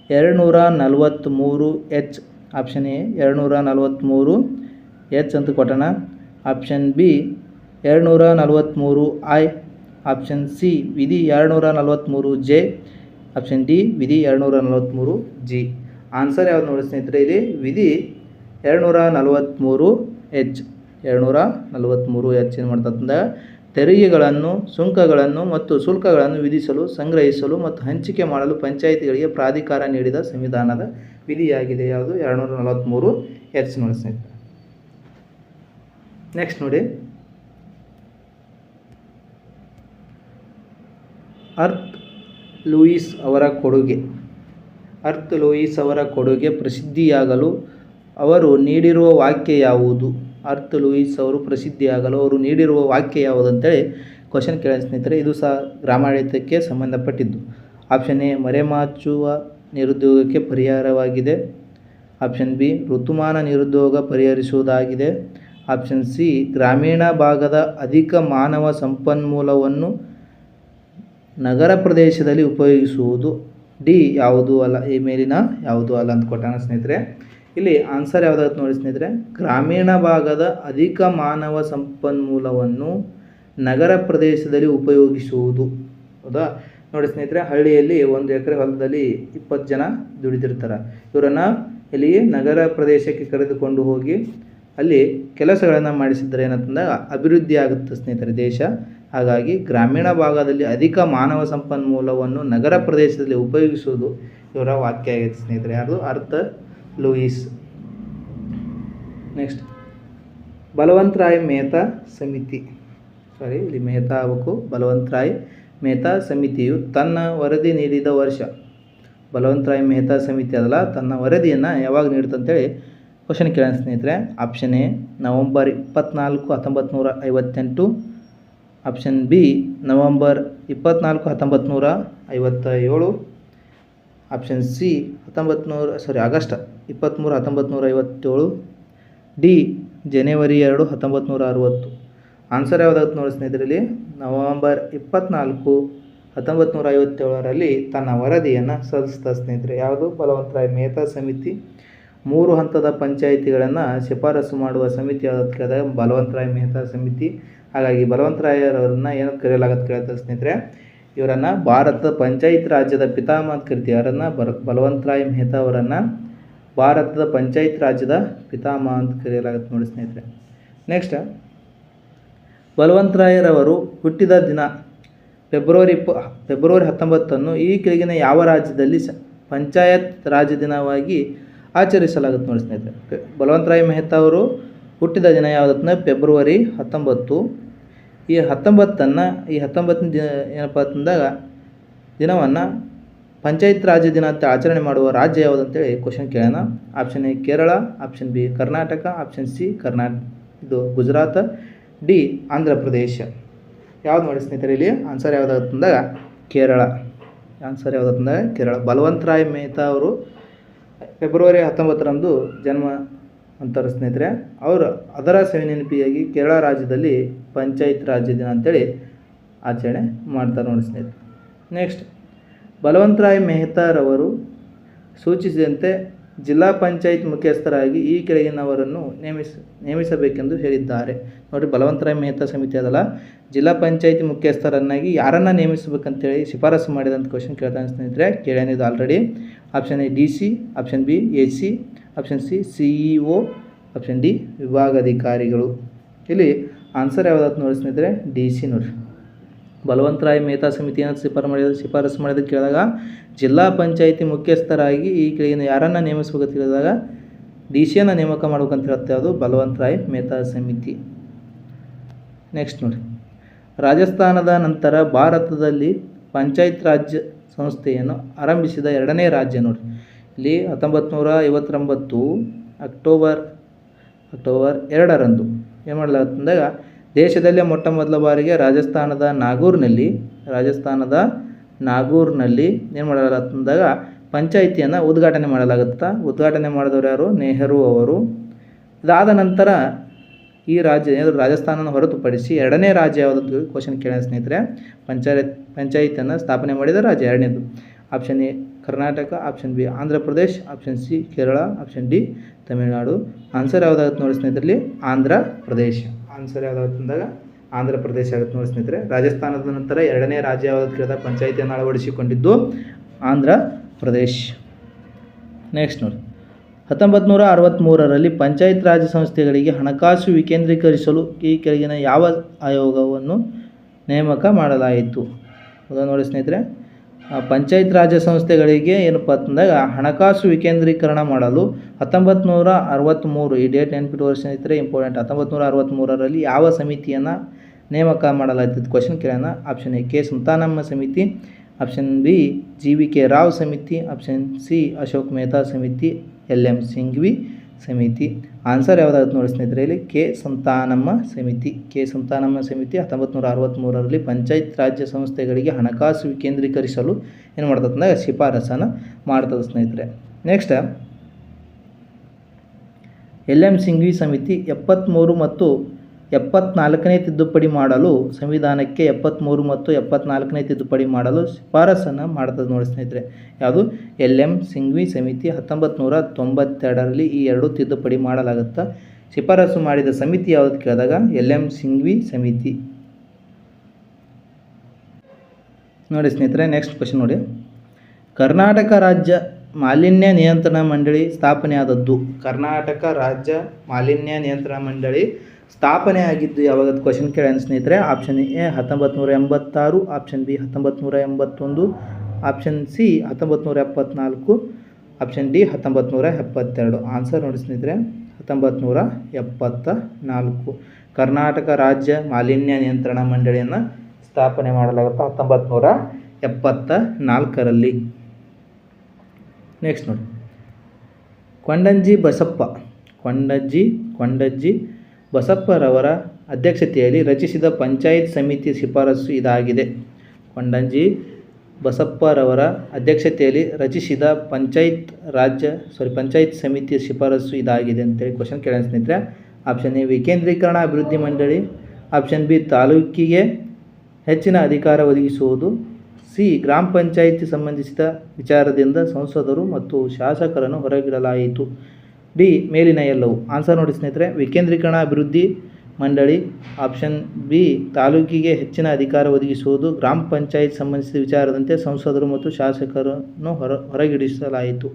ಎರಡು ನೂರ ನಲವತ್ತ್ಮೂರು ಎಚ್ ಆಪ್ಷನ್ ಎ ಎರಡು ನೂರ ನಲವತ್ತ್ಮೂರು ಎಚ್ ಅಂತ ಕೊಟ್ಟಣ. ಆಪ್ಷನ್ ಬಿ ಎರಡು ನೂರ ನಲವತ್ತ್ಮೂರು ಐ, ಆಪ್ಷನ್ ಸಿ, ವಿಧಿ ಎರಡುನೂರ ನಲವತ್ತ್ಮೂರು ಜೆ, ಆಪ್ಷನ್ ಡಿ, ವಿಧಿ ಎರಡುನೂರ ನಲವತ್ತ್ಮೂರು ಜಿ. ಆನ್ಸರ್ ಯಾವ್ದು ನೋಡಿ ಸ್ನೇಹಿತರೆ, ಇಲ್ಲಿ ವಿಧಿ ಎರಡುನೂರ ನಲವತ್ತ್ಮೂರು ಎಚ್. ಎರಡುನೂರ ನಲವತ್ತ್ಮೂರು ಎಚ್ ಏನು ಮಾಡ್ತಂದ ತೆರಿಗೆಗಳನ್ನು, ಸುಂಕಗಳನ್ನು ಮತ್ತು ಶುಲ್ಕಗಳನ್ನು ವಿಧಿಸಲು, ಸಂಗ್ರಹಿಸಲು ಮತ್ತು ಹಂಚಿಕೆ ಮಾಡಲು ಪಂಚಾಯಿತಿಗಳಿಗೆ ಪ್ರಾಧಿಕಾರ ನೀಡಿದ ಸಂವಿಧಾನದ ವಿಧಿಯಾಗಿದೆ. ಯಾವುದು? ಎರಡುನೂರ ನಲವತ್ತ್ಮೂರು ಎಚ್ ನೋಡಿ ಸ್ನೇಹಿತರೆ. ನೆಕ್ಸ್ಟ್ ನೋಡಿ. ಅರ್ತ್ ಲೂಯಿಸ್ ಅವರ ಕೊಡುಗೆ. ಅರ್ತ್ ಲೂಯಿಸ್ ಅವರ ಕೊಡುಗೆ ಪ್ರಸಿದ್ಧಿಯಾಗಲು ಅವರು ನೀಡಿರುವ ವಾಕ್ಯ ಯಾವುದು? ಅರ್ತ್ ಲೂಯಿಸ್ ಅವರು ಪ್ರಸಿದ್ಧಿಯಾಗಲು ಅವರು ನೀಡಿರುವ ವಾಕ್ಯ ಯಾವುದು ಅಂತೇಳಿ ಕ್ವಶನ್ ಕೇಳ ಸ್ನೇಹಿತರೆ, ಇದು ಸಹ ಗ್ರಾಮಾಡಳಿತಕ್ಕೆ ಸಂಬಂಧಪಟ್ಟಿದ್ದು. ಆಪ್ಷನ್ ಎ, ಮರೆಮಾಚುವ ನಿರುದ್ಯೋಗಕ್ಕೆ ಪರಿಹಾರವಾಗಿದೆ. ಆಪ್ಷನ್ ಬಿ, ಋತುಮಾನ ನಿರುದ್ಯೋಗ ಪರಿಹರಿಸುವುದಾಗಿದೆ. ಆಪ್ಷನ್ ಸಿ, ಗ್ರಾಮೀಣ ಭಾಗದ ಅಧಿಕ ಮಾನವ ಸಂಪನ್ಮೂಲವನ್ನು ನಗರ ಪ್ರದೇಶದಲ್ಲಿ ಉಪಯೋಗಿಸುವುದು ಡಿ ಯಾವುದು ಅಲ್ಲ, ಈ ಮೇಲಿನ ಯಾವುದು ಅಲ್ಲ ಅಂತ ಕೊಟ್ಟಾನ ಸ್ನೇಹಿತರೆ. ಇಲ್ಲಿ ಆನ್ಸರ್ ಯಾವುದಾಗುತ್ತೆ ನೋಡಿ ಸ್ನೇಹಿತರೆ. ಗ್ರಾಮೀಣ ಭಾಗದ ಅಧಿಕ ಮಾನವ ಸಂಪನ್ಮೂಲವನ್ನು ನಗರ ಪ್ರದೇಶದಲ್ಲಿ ಉಪಯೋಗಿಸುವುದು. ಹೌದಾ? ನೋಡಿ ಸ್ನೇಹಿತರೆ, ಹಳ್ಳಿಯಲ್ಲಿ ಒಂದು ಎಕರೆ ಹೊಲದಲ್ಲಿ ಇಪ್ಪತ್ತು ಜನ ದುಡಿದಿರ್ತಾರೆ. ಇವರನ್ನು ಇಲ್ಲಿ ನಗರ ಪ್ರದೇಶಕ್ಕೆ ಕರೆದುಕೊಂಡು ಹೋಗಿ ಅಲ್ಲಿ ಕೆಲಸಗಳನ್ನು ಮಾಡಿಸಿದ್ರೆ ಏನಂತಂದಾಗ ಅಭಿವೃದ್ಧಿ ಆಗುತ್ತೆ ಸ್ನೇಹಿತರೆ ದೇಶ. ಹಾಗಾಗಿ ಗ್ರಾಮೀಣ ಭಾಗದಲ್ಲಿ ಅಧಿಕ ಮಾನವ ಸಂಪನ್ಮೂಲವನ್ನು ನಗರ ಪ್ರದೇಶದಲ್ಲಿ ಉಪಯೋಗಿಸುವುದು ಇವರ ವಾಕ್ಯ ಆಗೈತೆ ಸ್ನೇಹಿತರೆ. ಯಾರ್ದು? ಅರ್ಥ ಲೂಯಿಸ್. ನೆಕ್ಸ್ಟ್ ಬಲವಂತರಾಯ್ ಮೆಹ್ತಾ ಸಮಿತಿ. ಸಾರಿ ಇಲ್ಲಿ ಮೆಹ್ತಾ ಆಗಬೇಕು. ಬಲವಂತರಾಯ್ ಮೆಹ್ತಾ ಸಮಿತಿಯು ತನ್ನ ವರದಿ ನೀಡಿದ ವರ್ಷ. ಬಲವಂತರಾಯ್ ಮೆಹ್ತಾ ಸಮಿತಿ ಅದಲ್ಲ, ತನ್ನ ವರದಿಯನ್ನು ಯಾವಾಗ ನೀಡುತ್ತಂತೇಳಿ ಕ್ವಶನ್ ಕೇಳೋಣ ಸ್ನೇಹಿತರೆ. ಆಪ್ಷನ್ ಎ ನವಂಬರ್ ಇಪ್ಪತ್ನಾಲ್ಕು ಹತ್ತೊಂಬತ್ತು ನೂರ ಐವತ್ತೆಂಟು. ಆಪ್ಷನ್ ಬಿ, ನವಂಬರ್ ಇಪ್ಪತ್ನಾಲ್ಕು ಹತ್ತೊಂಬತ್ತು ನೂರ ಐವತ್ತ ಏಳು ಆಪ್ಷನ್ ಸಿ ಹತ್ತೊಂಬತ್ತು ನೂರ ಸಾರಿ ಆಗಸ್ಟ್ ಇಪ್ಪತ್ತ್ಮೂರು ಹತ್ತೊಂಬತ್ತು ನೂರ ಐವತ್ತೇಳು. ಡಿ, ಜನವರಿ ಎರಡು ಹತ್ತೊಂಬತ್ತು ನೂರ ಅರುವತ್ತು ಆನ್ಸರ್ ಯಾವುದಾಗುತ್ತೆ ನೋಡಿ ಸ್ನೇಹಿತರಲ್ಲಿ, ನವಂಬರ್ ಇಪ್ಪತ್ನಾಲ್ಕು ಹತ್ತೊಂಬತ್ತು ನೂರ ಐವತ್ತೇಳರಲ್ಲಿ ತನ್ನ ವರದಿಯನ್ನು ಸಲ್ಲಿಸಿದ ಸ್ನೇಹಿತರೆ, ಯಾವುದು? ಬಲವಂತರಾಯ್ ಮೆಹ್ತಾ ಸಮಿತಿ. ಮೂರು ಹಂತದ ಪಂಚಾಯಿತಿಗಳನ್ನು ಶಿಫಾರಸು ಮಾಡುವ ಸಮಿತಿ ಯಾವ್ದು ಬಲವಂತರಾಯ್ ಮೆಹ್ತಾ ಸಮಿತಿ. ಹಾಗಾಗಿ ಬಲವಂತರಾಯರವರನ್ನು ಏನಂತ ಕರೆಯಲಾಗುತ್ತೆ ಕೇಳ್ತಾರೆ ಸ್ನೇಹಿತರೆ, ಇವರನ್ನು ಭಾರತದ ಪಂಚಾಯತ್ ರಾಜ್ಯದ ಪಿತಾಮಹ ಅಂತ ಕರಿತೀವಿ. ಅವರನ್ನು ಬರ ಬಲವಂತರಾಯ್ ಮೆಹ್ತಾ ಅವರನ್ನು ಭಾರತದ ಪಂಚಾಯತ್ ರಾಜ್ಯದ ಪಿತಾಮಹ ಅಂತ ಕರೆಯಲಾಗುತ್ತೆ ನೋಡಿ ಸ್ನೇಹಿತರೆ. ನೆಕ್ಸ್ಟ್ ಬಲವಂತರಾಯರವರು ಹುಟ್ಟಿದ ದಿನ ಫೆಬ್ರವರಿ ಇಪ್ಪ, ಫೆಬ್ರವರಿ ಹತ್ತೊಂಬತ್ತನ್ನು ಈ ಕೆಳಗಿನ ಯಾವ ರಾಜ್ಯದಲ್ಲಿ ಸ, ಪಂಚಾಯತ್ ರಾಜ್ಯ ದಿನವಾಗಿ ಆಚರಿಸಲಾಗುತ್ತೆ ನೋಡಿ ಸ್ನೇಹಿತರೆ. ಬಲವಂತರಾಯ್ ಮೆಹ್ತಾ ಅವರು ಹುಟ್ಟಿದ ದಿನ ಯಾವುದಂದ್ರೆ ಫೆಬ್ರವರಿ ಹತ್ತೊಂಬತ್ತು. ಈ ಹತ್ತೊಂಬತ್ತನ್ನು, ಈ ಹತ್ತೊಂಬತ್ತನೇ ದಿನ ಏನಪ್ಪ ಅಂತಂದಾಗ ದಿನವನ್ನು ಪಂಚಾಯತ್ ರಾಜ್ಯ ದಿನ ಅಂತ ಆಚರಣೆ ಮಾಡುವ ರಾಜ್ಯ ಯಾವುದು ಅಂತೇಳಿ ಕ್ವಶನ್ ಕೇಳೋಣ. Option A Kerala option B Karnataka option C Karnataka ಇದು ಗುಜರಾತ್ ಡಿ ಆಂಧ್ರ ಪ್ರದೇಶ. ಯಾವ್ದು ನೋಡಿ ಸ್ನೇಹಿತರೆ ಇಲ್ಲಿ? ಆನ್ಸರ್ ಯಾವುದಾಗುತ್ತೆ ಅಂದಾಗ ಕೇರಳ. ಆನ್ಸರ್ ಯಾವುದಾಗುತ್ತೆ ಅಂದಾಗ ಕೇರಳ. ಬಲವಂತರಾಯ್ ಮೆಹ್ತಾ ಅವರು ಫೆಬ್ರವರಿ ಹತ್ತೊಂಬತ್ತರಂದು ಜನ್ಮ ಅಂತಾರೆ ಸ್ನೇಹಿತರೆ, ಅವರು ಅದರ ಸವಿನೆನಪಿಯಾಗಿ ಕೇರಳ ರಾಜ್ಯದಲ್ಲಿ ಪಂಚಾಯತ್ ರಾಜ್ಯ ದಿನ ಅಂತೇಳಿ ಆಚರಣೆ ಮಾಡ್ತಾರೆ ನೋಡಿ ಸ್ನೇಹಿತರೆ. ನೆಕ್ಸ್ಟ್ ಬಲವಂತರಾಯ್ ಮೆಹ್ತಾರವರು ಸೂಚಿಸಿದಂತೆ ಜಿಲ್ಲಾ ಪಂಚಾಯತ್ ಮುಖ್ಯಸ್ಥರಾಗಿ ಈ ಕೆಳಗಿನವರನ್ನು ನೇಮಿಸ, ನೇಮಿಸಬೇಕೆಂದು ಹೇಳಿದ್ದಾರೆ. ನೋಡಿ, ಬಲವಂತರಾಯ್ ಮೆಹ್ತಾ ಸಮಿತಿ ಅದಲ್ಲ, ಜಿಲ್ಲಾ ಪಂಚಾಯತ್ ಮುಖ್ಯಸ್ಥರನ್ನಾಗಿ ಯಾರನ್ನು ನೇಮಿಸಬೇಕಂತೇಳಿ ಶಿಫಾರಸು ಮಾಡಿದಂಥ ಕ್ವಶನ್ ಕೇಳ್ತಾನೆ ಸ್ನೇಹಿತರೆ. ಕೇಳೇನಿದೆ already option A D C option B A C option C C E O option D ವಿಭಾಗಾಧಿಕಾರಿಗಳು. ಇಲ್ಲಿ ಆನ್ಸರ್ ಯಾವುದಾದ್ರು ನೋಡಿ ಸ್ನೇಹಿತರೆ ಡಿ ಸಿ ನೋಡಿ. ಬಲವಂತರಾಯ್ ಮೇಹತಾ ಸಮಿತಿಯನ್ನು ಶಿಫಾರಸು ಮಾಡಿದ ಶಿಫಾರಸು ಮಾಡಿದ ಕೇಳಿದಾಗ, ಜಿಲ್ಲಾ ಪಂಚಾಯಿತಿ ಮುಖ್ಯಸ್ಥರಾಗಿ ಈ ಕೆಳಗಿನ ಯಾರನ್ನು ನೇಮಿಸಬೇಕು ಹೇಳಿದಾಗ ಡಿ ಸಿಯನ್ನು ನೇಮಕ ಮಾಡ್ಬೇಕಂತ ಹೇಳುತ್ತೆ ಅದು ಬಲವಂತರಾಯ್ ಮೇಹತಾ ಸಮಿತಿ. ನೆಕ್ಸ್ಟ್ ನೋಡಿ. ರಾಜಸ್ಥಾನದ ನಂತರ ಭಾರತದಲ್ಲಿ ಪಂಚಾಯತ್ ರಾಜ್ಯ ಸಂಸ್ಥೆಯನ್ನು ಆರಂಭಿಸಿದ ಎರಡನೇ ರಾಜ್ಯ ನೋಡಿ. ಇಲ್ಲಿ ಹತ್ತೊಂಬತ್ತು ನೂರ ಐವತ್ತೊಂಬತ್ತು ಅಕ್ಟೋಬರ್ ಅಕ್ಟೋಬರ್ ಎರಡರಂದು. ಏನು ಮಾಡಲಾಗುತ್ತಂದಾಗ ದೇಶದಲ್ಲೇ ಮೊಟ್ಟ ಮೊದಲ ಬಾರಿಗೆ ರಾಜಸ್ಥಾನದ ನಾಗೂರ್ನಲ್ಲಿ ರಾಜಸ್ಥಾನದ ನಾಗೂರ್ನಲ್ಲಿ ಏನು ಮಾಡಲಾಗುತ್ತಂದಾಗ ಪಂಚಾಯಿತಿಯನ್ನು ಉದ್ಘಾಟನೆ ಮಾಡಲಾಗುತ್ತಾ? ಉದ್ಘಾಟನೆ ಮಾಡಿದವರು ಯಾರು? ನೆಹರು ಅವರು. ಇದಾದ ನಂತರ ಈ ರಾಜ್ಯ ರಾಜಸ್ಥಾನವನ್ನು ರಾಜಸ್ಥಾನನ ಹೊರತುಪಡಿಸಿ ಎರಡನೇ ರಾಜ್ಯ ಯಾವುದು ಕ್ವಶನ್ ಕೇಳೋಣ ಸ್ನೇಹಿತರೆ. ಪಂಚಾಯತ್, ಪಂಚಾಯಿತಿಯನ್ನು ಸ್ಥಾಪನೆ ಮಾಡಿದ ರಾಜ್ಯ ಎರಡನೇದು. Option A Karnataka option B Andhra Pradesh option C Kerala option D Tamil Nadu. Answer ಯಾವುದಾಗುತ್ತೆ ನೋಡಿ ಸ್ನೇಹಿತರಲ್ಲಿ? ಆಂಧ್ರ ಪ್ರದೇಶ. ಆನ್ಸರ್ ಯಾವುದಾಗುತ್ತೆ ಅಂದಾಗ ಆಂಧ್ರ ಪ್ರದೇಶ ಆಗುತ್ತೆ ನೋಡಿ ಸ್ನೇಹಿತರೆ. ರಾಜಸ್ಥಾನದ ನಂತರ ಎರಡನೇ ರಾಜ್ಯ ಯಾವುದು ಕೇಳಿದ ಪಂಚಾಯಿತಿಯನ್ನು ಅಳವಡಿಸಿಕೊಂಡಿದ್ದು ಆಂಧ್ರ ಪ್ರದೇಶ್. ನೆಕ್ಸ್ಟ್ ನೋಡಿ. ಹತ್ತೊಂಬತ್ತು ನೂರ ಅರವತ್ತ್ಮೂರರಲ್ಲಿ ಪಂಚಾಯತ್ ರಾಜ್ ಸಂಸ್ಥೆಗಳಿಗೆ ಹಣಕಾಸು ವಿಕೇಂದ್ರೀಕರಿಸಲು ಈ ಕೆಳಗಿನ ಯಾವ ಆಯೋಗವನ್ನು ನೇಮಕ ಮಾಡಲಾಯಿತು? ಹೌದಾ ನೋಡಿ ಸ್ನೇಹಿತರೆ. ಪಂಚಾಯತ್ ರಾಜ ಸಂಸ್ಥೆಗಳಿಗೆ ಏನಪ್ಪ ಅಂತಂದಾಗ ಹಣಕಾಸು ವಿಕೇಂದ್ರೀಕರಣ ಮಾಡಲು ಹತ್ತೊಂಬತ್ತು ನೂರ ಅರವತ್ತ್ಮೂರು ಈ ಡೇಟ್ ನೆನ್ಪಿಟ್ಟು ಸ್ನೇಹಿತರೆ ಇಂಪಾರ್ಟೆಂಟ್ ಹತ್ತೊಂಬತ್ತು ನೂರ ಅರವತ್ತ್ಮೂರರಲ್ಲಿ ಯಾವ ಸಮಿತಿಯನ್ನು ನೇಮಕ ಮಾಡಲಾಯಿತು ಕ್ವಶನ್ ಕೇಳೋಣ. Option A K. ಸುಲ್ತಾನಮ್ಮ ಸಮಿತಿ. Option B G. V. K. Rao ಸಮಿತಿ. ಆಪ್ಷನ್ ಸಿ ಅಶೋಕ್ ಮೆಹ್ತಾ ಸಮಿತಿ. L M Singhvi. ಸಮಿತಿ. ಆನ್ಸರ್ ಯಾವುದಾಗುತ್ತೆ ನೋಡಿ ಸ್ನೇಹಿತರೆ, ಕೆ ಸಂತಾನಮ್ಮ ಸಮಿತಿ. ಕೆ ಸಂತಾನಮ್ಮ ಸಮಿತಿ ಹತ್ತೊಂಬತ್ತು ನೂರ ಪಂಚಾಯತ್ ರಾಜ್ಯ ಸಂಸ್ಥೆಗಳಿಗೆ ಹಣಕಾಸು ವಿಕೇಂದ್ರೀಕರಿಸಲು ಏನು ಮಾಡ್ತದೆ ಅಂದರೆ ಶಿಫಾರಸನ್ನು ಮಾಡ್ತದೆ ಸ್ನೇಹಿತರೆ. ನೆಕ್ಸ್ಟ್ ಎಲ್ ಎಂ ಸಿಂಗ್ವಿ ಸಮಿತಿ ಎಪ್ಪತ್ತ್ಮೂರು ಮತ್ತು ಎಪ್ಪತ್ನಾಲ್ಕನೇ ತಿದ್ದುಪಡಿ ಮಾಡಲು ಸಂವಿಧಾನಕ್ಕೆ ಎಪ್ಪತ್ತ್ಮೂರು ಮತ್ತು ಎಪ್ಪತ್ನಾಲ್ಕನೇ ತಿದ್ದುಪಡಿ ಮಾಡಲು ಶಿಫಾರಸನ್ನು ಮಾಡ್ತದೆ ನೋಡಿ ಸ್ನೇಹಿತರೆ. ಯಾವುದು? ಎಲ್ ಎಂ ಸಿಂಘ್ವಿ ಸಮಿತಿ ಹತ್ತೊಂಬತ್ತು ನೂರ ತೊಂಬತ್ತೆರಡರಲ್ಲಿ ಈ ಎರಡು ತಿದ್ದುಪಡಿ ಮಾಡಲಾಗುತ್ತಾ? ಶಿಫಾರಸು ಮಾಡಿದ ಸಮಿತಿ ಯಾವುದು ಕೇಳಿದಾಗ? ಎಲ್ ಎಂ ಸಿಂಘ್ವಿ ಸಮಿತಿ. ನೋಡಿ ಸ್ನೇಹಿತರೆ ನೆಕ್ಸ್ಟ್ ಕ್ವಶನ್ ನೋಡಿ. ಕರ್ನಾಟಕ ರಾಜ್ಯ ಮಾಲಿನ್ಯ ನಿಯಂತ್ರಣ ಮಂಡಳಿ ಸ್ಥಾಪನೆಯಾದದ್ದು. ಕರ್ನಾಟಕ ರಾಜ್ಯ ಮಾಲಿನ್ಯ ನಿಯಂತ್ರಣ ಮಂಡಳಿ ಸ್ಥಾಪನೆ ಆಗಿದ್ದು ಯಾವಾಗ ಕ್ವಶನ್ ಕೇಳೋಣ ಸ್ನೇಹಿತರೆ ಆಪ್ಷನ್ ಎ ಹತ್ತೊಂಬತ್ತು ನೂರ ಎಂಬತ್ತಾರು ಆಪ್ಷನ್ ಬಿ ಹತ್ತೊಂಬತ್ತು ನೂರ ಎಂಬತ್ತೊಂದು ಆಪ್ಷನ್ ಸಿ ಹತ್ತೊಂಬತ್ತು ನೂರ ಎಪ್ಪತ್ನಾಲ್ಕು ಆಪ್ಷನ್ ಡಿ ಹತ್ತೊಂಬತ್ತು ನೂರ ಎಪ್ಪತ್ತೆರಡು. ಆನ್ಸರ್ ನೋಡಿ ಸ್ನೇಹಿತರೆ ಹತ್ತೊಂಬತ್ತು ನೂರ ಎಪ್ಪತ್ತ ನಾಲ್ಕು ಕರ್ನಾಟಕ ರಾಜ್ಯ ಮಾಲಿನ್ಯ ನಿಯಂತ್ರಣ ಮಂಡಳಿಯನ್ನು ಸ್ಥಾಪನೆ ಮಾಡಲಾಗುತ್ತೆ ಹತ್ತೊಂಬತ್ತು ನೂರ ಎಪ್ಪತ್ತ ನಾಲ್ಕರಲ್ಲಿ ನೆಕ್ಸ್ಟ್ ನೋಡಿ. ಕೊಂಡಂಜಿ ಬಸಪ್ಪ, ಕೊಂಡಜ್ಜಿ ಕೊಂಡಜ್ಜಿ ಬಸಪ್ಪರವರ ಅಧ್ಯಕ್ಷತೆಯಲ್ಲಿ ರಚಿಸಿದ ಪಂಚಾಯತ್ ಸಮಿತಿ ಶಿಫಾರಸು ಇದಾಗಿದೆ. ಕೊಂಡಂಜಿ ಬಸಪ್ಪರವರ ಅಧ್ಯಕ್ಷತೆಯಲ್ಲಿ ರಚಿಸಿದ ಪಂಚಾಯತ್ ರಾಜ್ಯ ಸಾರಿ ಪಂಚಾಯತ್ ಸಮಿತಿ ಶಿಫಾರಸು ಇದಾಗಿದೆ ಅಂತೇಳಿ ಕ್ವಶನ್ ಕೇಳೋಣ ಸ್ನೇಹಿತರೆ. ಆಪ್ಷನ್ ಎ, ವಿಕೇಂದ್ರೀಕರಣ ಅಭಿವೃದ್ಧಿ ಮಂಡಳಿ. ಆಪ್ಷನ್ ಬಿ, ತಾಲೂಕಿಗೆ ಹೆಚ್ಚಿನ ಅಧಿಕಾರ ಒದಗಿಸುವುದು. ಸಿ, ಗ್ರಾಮ ಪಂಚಾಯಿತಿ ಸಂಬಂಧಿಸಿದ ವಿಚಾರದಿಂದ ಸಂಸದರು ಮತ್ತು ಶಾಸಕರನ್ನು ಹೊರಗಿಡಲಾಯಿತು. ಡಿ, ಮೇಲಿನ ಎಲ್ಲವು. ಆನ್ಸರ್ ನೋಡಿ ಸ್ನೇಹಿತರೆ, ವಿಕೇಂದ್ರೀಕರಣ ಅಭಿವೃದ್ಧಿ ಮಂಡಳಿ ಆಪ್ಷನ್ ಬಿ ತಾಲೂಕಿಗೆ ಹೆಚ್ಚಿನ ಅಧಿಕಾರ ಒದಗಿಸುವುದು, ಗ್ರಾಮ ಪಂಚಾಯತ್ ಸಂಬಂಧಿಸಿದ ವಿಚಾರದಂತೆ ಸಂಸದರು ಮತ್ತು ಶಾಸಕರನ್ನು ಹೊರ, ಹೊರಗಿಡಿಸಲಾಯಿತು.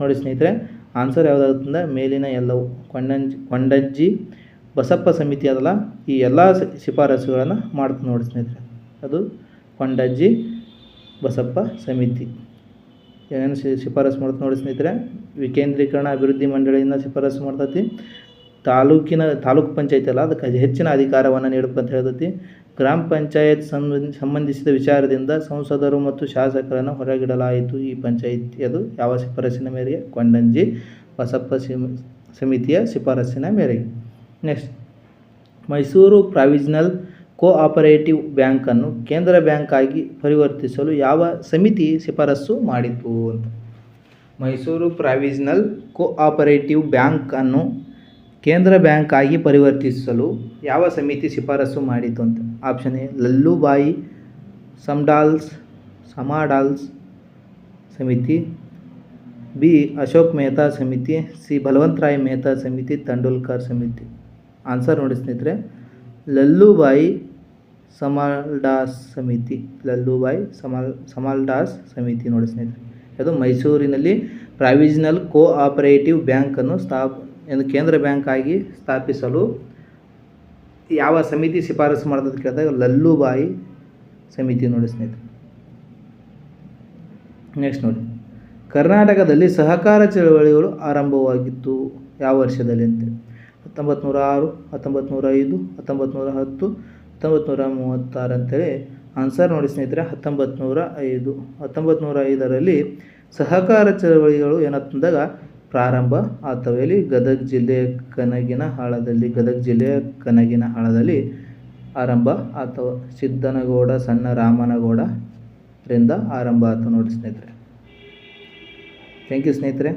ನೋಡಿ ಸ್ನೇಹಿತರೆ ಆನ್ಸರ್ ಯಾವುದಾಗುತ್ತಂದ್ರೆ, ಮೇಲಿನ ಎಲ್ಲವು. ಕೊಂಡಂಜಿ, ಕೊಂಡಜ್ಜಿ, ಬಸಪ್ಪ ಸಮಿತಿ ಅದಲ್ಲ, ಈ ಎಲ್ಲ ಶಿಫಾರಸುಗಳನ್ನು ಮಾಡ್ತು ನೋಡಿ ಸ್ನೇಹಿತರೆ. ಅದು ಕೊಂಡಜ್ಜಿ, ಬಸಪ್ಪ ಸಮಿತಿ. ಏನೇನು ಶಿಫಾರಸು ಮಾಡ್ತು ನೋಡಿ ಸ್ನೇಹಿತರೆ. ವಿಕೇಂದ್ರೀಕರಣ ಅಭಿವೃದ್ಧಿ ಮಂಡಳಿಯಿಂದ ಶಿಫಾರಸು ಮಾಡ್ತೈತಿ. ತಾಲೂಕಿನ, ತಾಲೂಕು ಪಂಚಾಯತ್ ಅಲ್ಲ, ಅದಕ್ಕೆ ಹೆಚ್ಚಿನ ಅಧಿಕಾರವನ್ನು ನೀಡಬೇಕಂತ ಹೇಳ್ತೈತಿ. ಗ್ರಾಮ ಪಂಚಾಯತ್ ಸಂಬಂಧ ಸಂಬಂಧಿಸಿದ ವಿಚಾರದಿಂದ ಸಂಸದರು ಮತ್ತು ಶಾಸಕರನ್ನು ಹೊರಗಿಡಲಾಯಿತು ಈ ಪಂಚಾಯಿತಿ. ಅದು ಯಾವ ಶಿಫಾರಸಿನ ಮೇರೆಗೆ? ಕೊಂಡಂಜಿ ಬಸಪ್ಪ ಸಮಿತಿಯ ಶಿಫಾರಸಿನ ಮೇರೆಗೆ. ನೆಕ್ಸ್ಟ್ ಮೈಸೂರು ಪ್ರಾವಿಜನಲ್ ಕೋಆಪರೇಟಿವ್ ಬ್ಯಾಂಕನ್ನು ಕೇಂದ್ರ ಬ್ಯಾಂಕ್ ಆಗಿ ಪರಿವರ್ತಿಸಲು ಯಾವ ಸಮಿತಿ ಶಿಫಾರಸ್ಸು ಮಾಡಿತು ಅಂತ. ಮೈಸೂರು ಪ್ರಾವಿಜ್ನಲ್ ಕೋಆಪರೇಟಿವ್ ಬ್ಯಾಂಕ್ ಅನ್ನು ಕೇಂದ್ರ ಬ್ಯಾಂಕ್ ಆಗಿ ಪರಿವರ್ತಿಸಲು ಯಾವ ಸಮಿತಿ ಶಿಫಾರಸು ಮಾಡಿತು ಅಂತ? ಆಪ್ಷನ್ ಎ ಲಲ್ಲುಬಾಯಿ ಸಮಡಾಲ್ಸ್ ಸಮಾಡಾಲ್ಸ್ ಸಮಿತಿ, ಬಿ, ಅಶೋಕ್ ಮೆಹ್ತಾ ಸಮಿತಿ, ಸಿ ಬಲವಂತರಾಯ್ ಮೆಹ್ತಾ ಸಮಿತಿ, ತಂಡೂಲ್ಕರ್ ಸಮಿತಿ. ಆನ್ಸರ್ ನೋಡಿ ಸ್ನೇಹಿತರೆ ಲಲ್ಲುಬಾಯಿ ಸಮಾಲ್ಡಾಸ್ ಸಮಿತಿ. ಲಲ್ಲುಬಾಯಿ ಸಮಾಲ್ ಸಮಾಲ್ಡಾಸ್ ಸಮಿತಿ ನೋಡಿ ಸ್ನೇಹಿತರೆ. ಅದು ಮೈಸೂರಿನಲ್ಲಿ ಪ್ರಾವಿಝನಲ್ ಕೋ ಆಪರೇಟಿವ್ ಬ್ಯಾಂಕನ್ನು ಸ್ಥಾಪ ಎಂದು ಕೇಂದ್ರ ಬ್ಯಾಂಕ್ ಆಗಿ ಸ್ಥಾಪಿಸಲು ಯಾವ ಸಮಿತಿ ಶಿಫಾರಸು ಮಾಡ್ತದೆ ಕೇಳಿದಾಗ ಲಲ್ಲುಬಾಯಿ ಸಮಿತಿ ನೋಡಿ ಸ್ನೇಹಿತರೆ. ನೆಕ್ಸ್ಟ್ ನೋಡಿ. ಕರ್ನಾಟಕದಲ್ಲಿ ಸಹಕಾರ ಚಳವಳಿಗಳು ಆರಂಭವಾಗಿತ್ತು ಯಾವ ವರ್ಷದಲ್ಲಿ ಅಂತ? ಹತ್ತೊಂಬತ್ತು ನೂರ ಆರು ಹತ್ತೊಂಬತ್ತು ನೂರ ಐದು ಹತ್ತೊಂಬತ್ತು ನೂರ ಹತ್ತು ಹತ್ತೊಂಬತ್ತು ನೂರ ಮೂವತ್ತಾರು ಅಂತೇಳಿ ಆನ್ಸರ್ ನೋಡಿ ಸ್ನೇಹಿತರೆ ಹತ್ತೊಂಬತ್ತು ನೂರ ಐದು. ಹತ್ತೊಂಬತ್ತು ನೂರ ಐದರಲ್ಲಿ ಸಹಕಾರ ಚಳವಳಿಗಳು ಏನಂತಂದಾಗ ಪ್ರಾರಂಭ ಆಗ್ತವೆ ಇಲ್ಲಿ ಗದಗ ಜಿಲ್ಲೆಯ ಕನಗಿನ ಹಾಳದಲ್ಲಿ, ಗದಗ ಜಿಲ್ಲೆಯ ಕನಗಿನ ಹಾಳದಲ್ಲಿ ಆರಂಭ ಆಗ್ತವೆ ಸಿದ್ದನಗೌಡ, ಸಣ್ಣ ರಾಮನಗೌಡರಿಂದ ಆರಂಭ ಆಯ್ತು ನೋಡಿ ಸ್ನೇಹಿತರೆ. ಥ್ಯಾಂಕ್ ಯು ಸ್ನೇಹಿತರೆ.